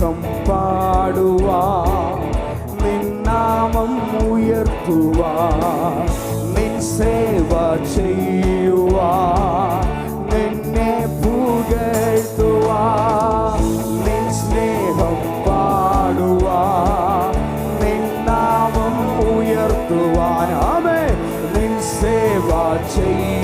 വഴക്കം പാടുവാ. നിന്നാമം ഉയർത്തുവാ. നിൻ സേവ ചെയ്യുവാ. നിന്നെ പുകഴ്ത്തുവാ. നിൻ സ്നേഹം പാടുവാ. നിന്നാമം ഉയർത്തുവാൻ. ആമേ നിൻ സേവ ചെയ്യുവാ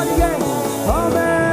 Lord, yes. Amen.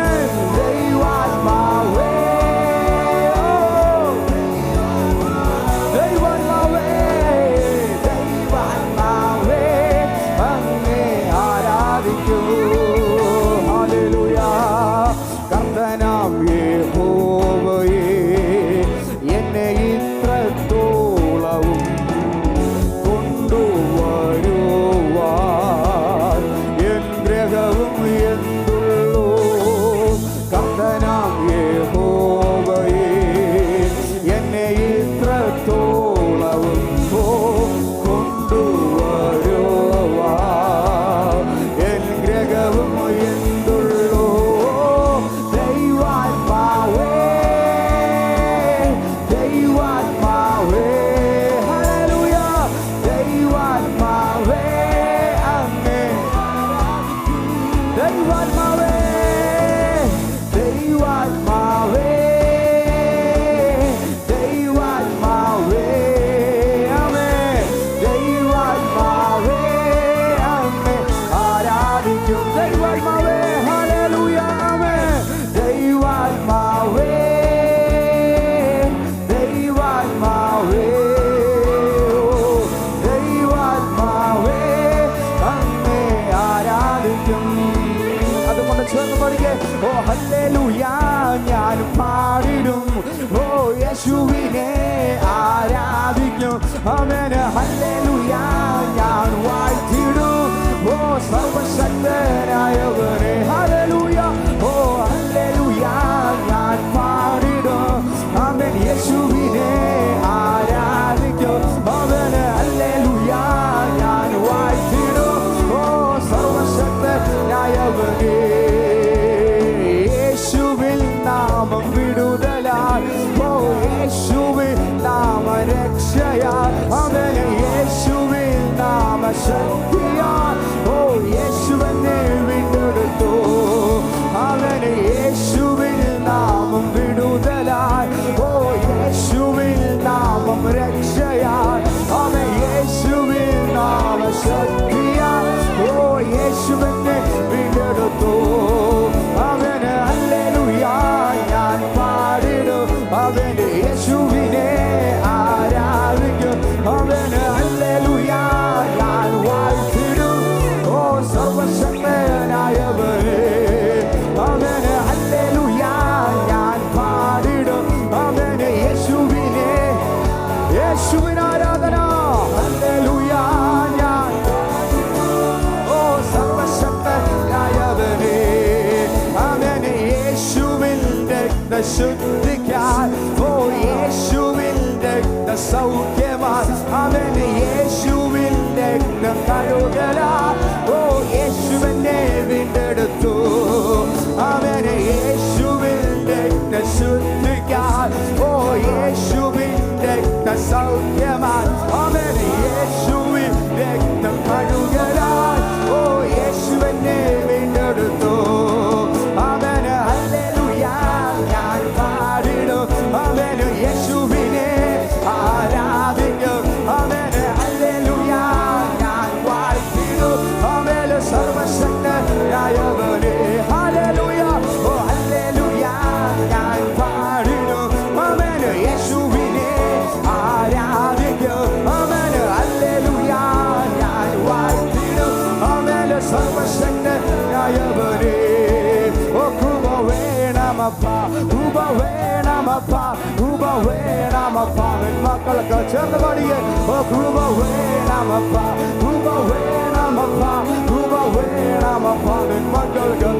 ആരിടും ഓ യേശുവിനെ ആരാധിക്കും അവന് ഹല്ലേലൂയാ ഞാൻ വാഴ്ത്തിടും ഓ സർവശക്തനായവനെ ഹല 저 ജയമായി അവന് യേശുവിന്റെ കഴുകല. ഓ യേശുവിന്റെ വീണ്ടെടുത്തു. അവന് യേശുവിന്റെ ശുദ്ധിക്കാൻ. ഓ യേശുവിന്റെ സൗഖ്യമായി வேணாமப்பா ரூபா வேணாமப்பா என் மக்களுக்கு சேர்ந்தபடியே ரூபா வேணாமப்பா ரூபா வேணாமப்பா ரூபா வேணாமப்பா என் மக்களுக்கு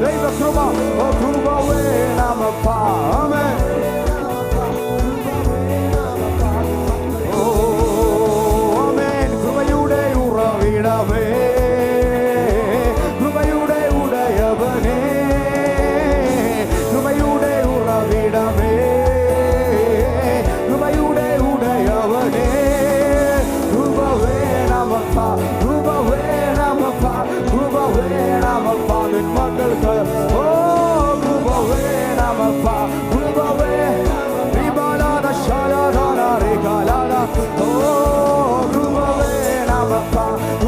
papa.